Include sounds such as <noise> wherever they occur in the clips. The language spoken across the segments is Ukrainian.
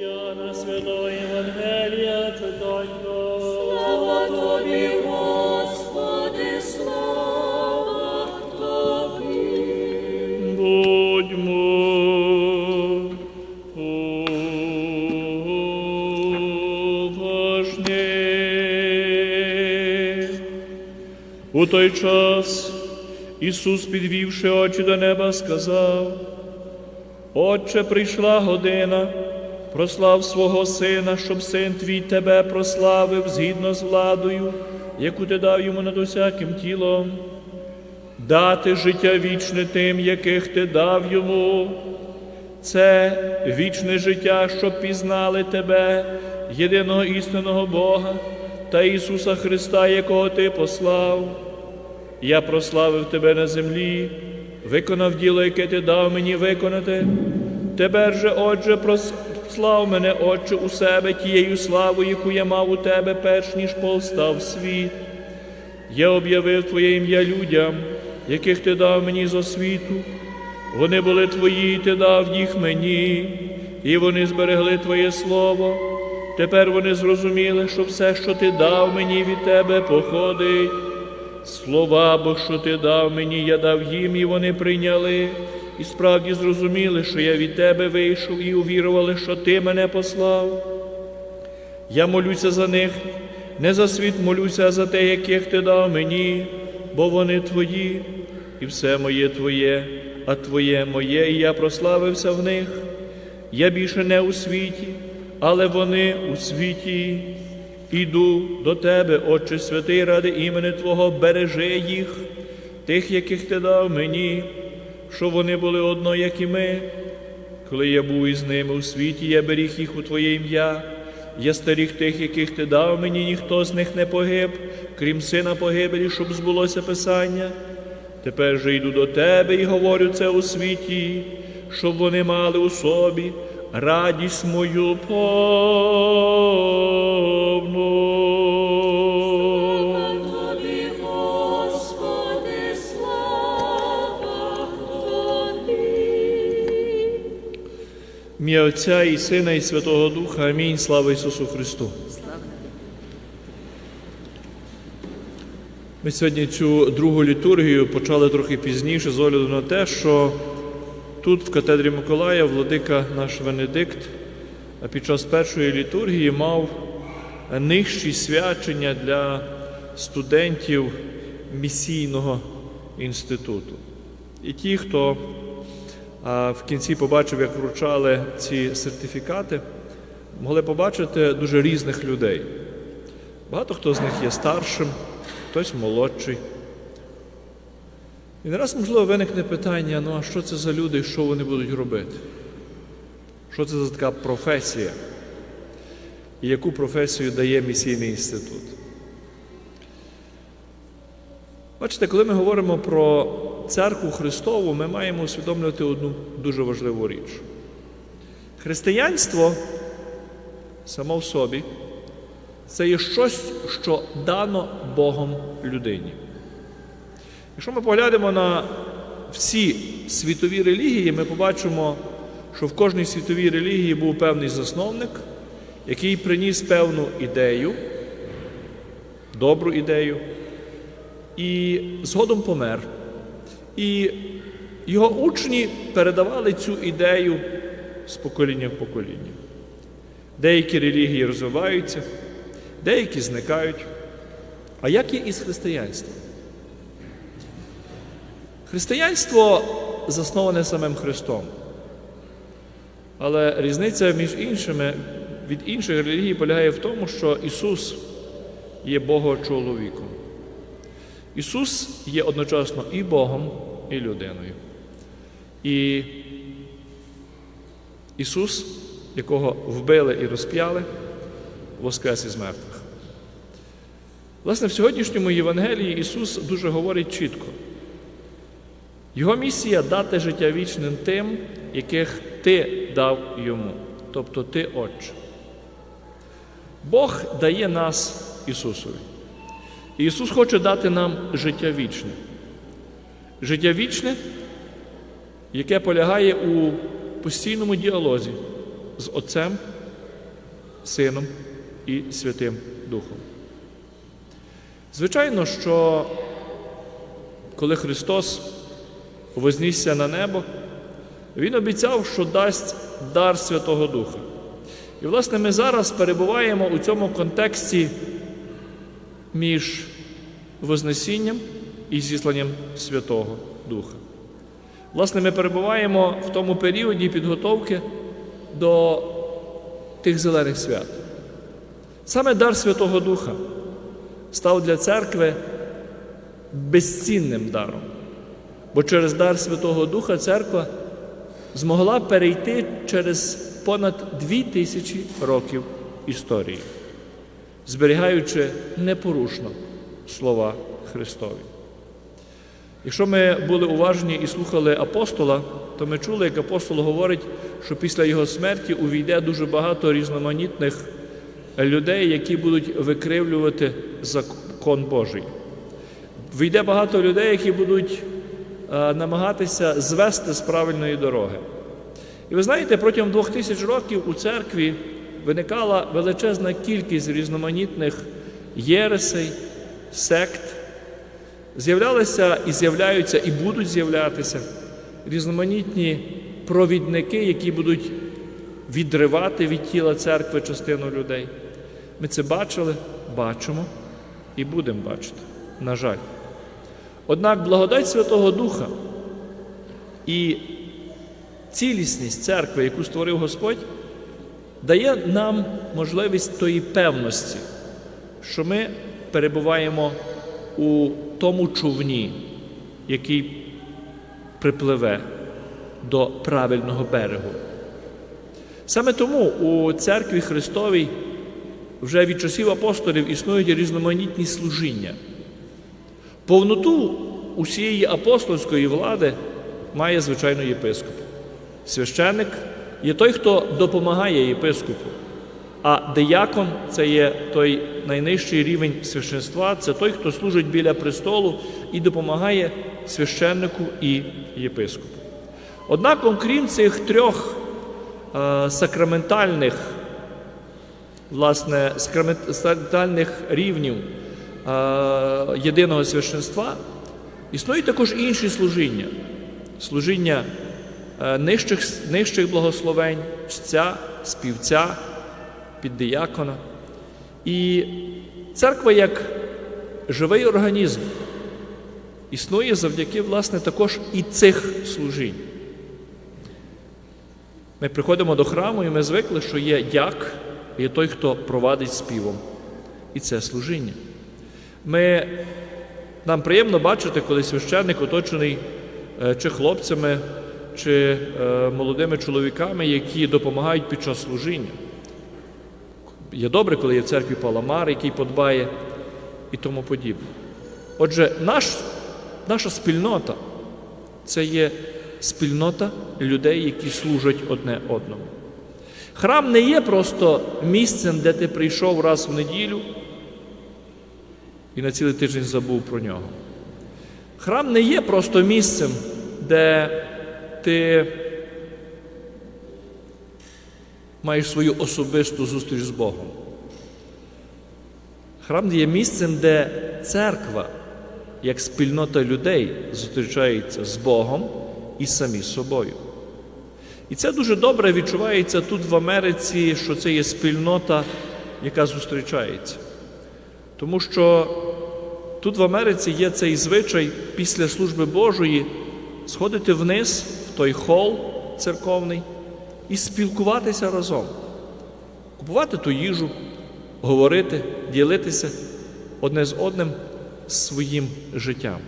Яна Святого Євангелія читання. Слава тобі, Господи, слава тобі. Будьмо. У той час Ісус, підвівши очі до неба, сказав, Отче, прийшла година, прослав свого Сина, щоб син твій тебе прославив згідно з владою, яку ти дав йому над усяким тілом дати життя вічне тим, яких ти дав йому. Це вічне життя, щоб пізнали тебе, єдиного істинного Бога та Ісуса Христа, якого Ти послав. Я прославив тебе на землі, виконав діло, яке ти дав мені виконати. Тепер же, Отже, прослав мене, Отче, у себе тією славою, яку я мав у тебе, перш ніж повстав світ. Я об'явив Твоє ім'я людям, яких ти дав мені з освіту. Вони були твої, і ти дав їх мені, і вони зберегли Твоє Слово. Тепер вони зрозуміли, що все, що ти дав мені від тебе, походить. Слова, бо що ти дав мені, я дав їм, і вони прийняли, і справді зрозуміли, що я від тебе вийшов, і увірували, що ти мене послав. Я молюся за них, не за світ молюся, а за те, яких ти дав мені, бо вони твої, і все моє твоє, а твоє моє, і я прославився в них. Я більше не у світі, але вони у світі. Іду до тебе, Отче святий, ради імени Твого, бережи їх, тих, яких ти дав мені, щоб вони були одно, як і ми. Коли я був із ними у світі, я беріг їх у Твоє ім'я. Я старіх тих, яких ти дав мені, ніхто з них не погиб, крім сина погибелі, щоб збулося Писання. Тепер же йду до тебе і говорю це у світі, щоб вони мали у собі радість мою повну. Ім'я Отця і Сина, і Святого Духа. Амінь. Слава Ісусу Христу. Ми сьогодні цю другу літургію почали трохи пізніше з огляду на те, що тут, в катедрі Миколая, владика наш Венедикт під час першої літургії мав нижчі свячення для студентів місійного інституту. І ті, хто в кінці побачив, як вручали ці сертифікати, могли побачити дуже різних людей. Багато хто з них є старшим, хтось молодший. І не можливо, виникне питання: ну а що це за люди і що вони будуть робити? Що це за така професія? І яку професію дає місійний інститут? Бачите, коли ми говоримо про церкву Христову, ми маємо усвідомлювати одну дуже важливу річ. Християнство само в собі це є щось, що дано Богом людині. Якщо ми поглянемо на всі світові релігії, ми побачимо, що в кожній світовій релігії був певний засновник, який приніс певну ідею, добру ідею, і згодом помер. І його учні передавали цю ідею з покоління в покоління. Деякі релігії розвиваються, деякі зникають. А як є із християнством? Християнство засноване самим Христом. Але різниця між іншими від інших релігій полягає в тому, що Ісус є Богочоловіком. Ісус є одночасно і Богом, і людиною. І Ісус, якого вбили і розп'яли, воскрес із мертвих. Власне, в сьогоднішньому Євангелії Ісус дуже говорить чітко. Його місія дати життя вічним тим, яких ти дав йому, тобто ти Отче. Бог дає нас Ісусові. Ісус хоче дати нам життя вічне. Життя вічне, яке полягає у постійному діалозі з Отцем Сином і Святим Духом. Звичайно, що коли Христос вознісся на небо, Він обіцяв, що дасть дар Святого Духа. І, власне, ми зараз перебуваємо у цьому контексті між Вознесінням і зісланням Святого Духа. Власне, ми перебуваємо в тому періоді підготовки до тих зелених свят. Саме дар Святого Духа став для церкви безцінним даром, бо через дар Святого Духа церква змогла перейти через понад дві тисячі років історії, зберігаючи непорушно слова Христові. Якщо ми були уважні і слухали апостола, то ми чули, як апостол говорить, що після його смерті увійде дуже багато різноманітних людей, які будуть викривлювати закон Божий. Вийде багато людей, які будуть е, намагатися звести з правильної дороги. І ви знаєте, протягом двох тисяч років у церкві виникала величезна кількість різноманітних єресей, сект. З'являлися і з'являються, і будуть з'являтися різноманітні провідники, які будуть відривати від тіла церкви частину людей. Ми це бачили, бачимо і будемо бачити, на жаль. Однак благодать Святого Духа і цілісність церкви, яку створив Господь, дає нам можливість тої певності, що ми перебуваємо у тому човні, який припливе до правильного берегу. Саме тому у церкві Христовій вже від часів апостолів існують різноманітні служіння. Повноту усієї апостольської влади має звичайно єпископ. Священник є той, хто допомагає єпископу, а диякон це є той найнижчий рівень священства, це той, хто служить біля престолу і допомагає священнику і єпископу. Однак, окрім цих трьох е, сакраментальних, власне, сакраментальних рівнів е, єдиного священства, існують також інші служіння. Служіння нижчих, нижчих благословень, чця, співця, піддиякона. І церква як живий організм існує завдяки, власне, також і цих служінь. Ми приходимо до храму і ми звикли, що є дяк, є той, хто провадить співом. І це служіння. Ми, Нам приємно бачити, коли священник оточений е, чи хлопцями, чи е, молодими чоловіками, які допомагають під час служіння. Є добре, коли є в церкві паламар, який подбає і тому подібне. Отже, наш, наша спільнота це є спільнота людей, які служать одне одному. Храм не є просто місцем, де ти прийшов раз в неділю і на цілий тиждень забув про нього. Храм не є просто місцем, де ти маєш свою особисту зустріч з Богом. Храм є місцем, де церква, як спільнота людей, зустрічається з Богом і самі собою. І це дуже добре відчувається тут в Америці, що це є спільнота, яка зустрічається. Тому що тут в Америці є цей звичай після служби Божої сходити вниз той хол церковний і спілкуватися разом, купувати ту їжу, говорити, ділитися одне з одним своїм життям.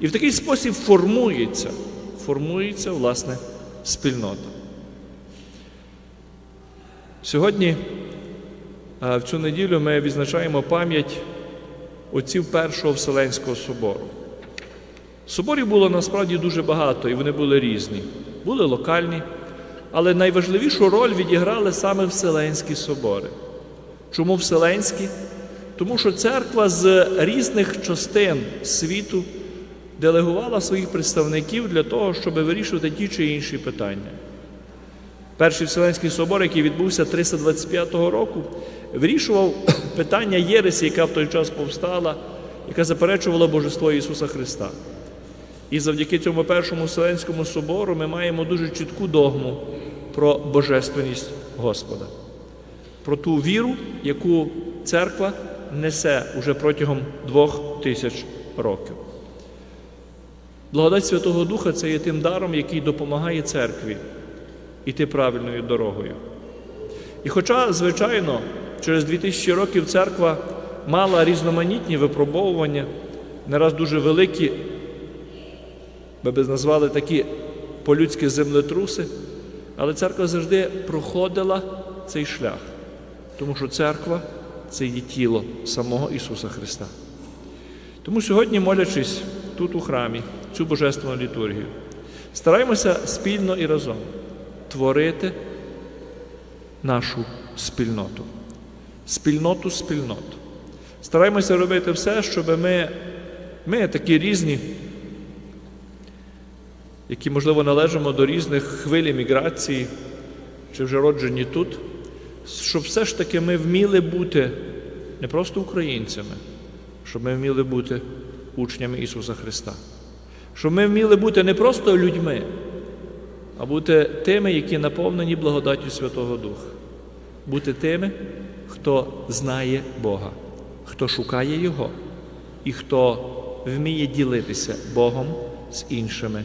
І в такий спосіб формується, формується власне спільнота. Сьогодні, в цю неділю, ми відзначаємо пам'ять отців Першого Вселенського собору. Соборів було насправді дуже багато, і вони були різні. Були локальні, але найважливішу роль відіграли саме Вселенські собори. Чому Вселенські? Тому що церква з різних частин світу делегувала своїх представників для того, щоб вирішувати ті чи інші питання. Перший Вселенський собор, який відбувся 325 року, вирішував <coughs> питання Єресі, яка в той час повстала, яка заперечувала Божество Ісуса Христа. І завдяки цьому першому Вселенському собору ми маємо дуже чітку догму про божественність Господа, про ту віру, яку церква несе уже протягом двох тисяч років. Благодать Святого Духа це є тим даром, який допомагає церкві іти правильною дорогою. І хоча, звичайно, через 2000 років церква мала різноманітні випробовування, не раз дуже великі, ми би назвали такі по-людськи землетруси, але церква завжди проходила цей шлях, тому що церква це є тіло самого Ісуса Христа. Тому сьогодні, молячись тут у храмі, цю божественну літургію, стараємося спільно і разом творити нашу спільноту, спільноту спільнот. Стараємося робити все, щоб ми, ми такі різні, які, можливо, належимо до різних хвиль міграції, чи вже роджені тут, щоб все ж таки ми вміли бути не просто українцями, щоб ми вміли бути учнями Ісуса Христа. Щоб ми вміли бути не просто людьми, а бути тими, які наповнені благодаттю Святого Духа. Бути тими, хто знає Бога, хто шукає Його і хто вміє ділитися Богом з іншими.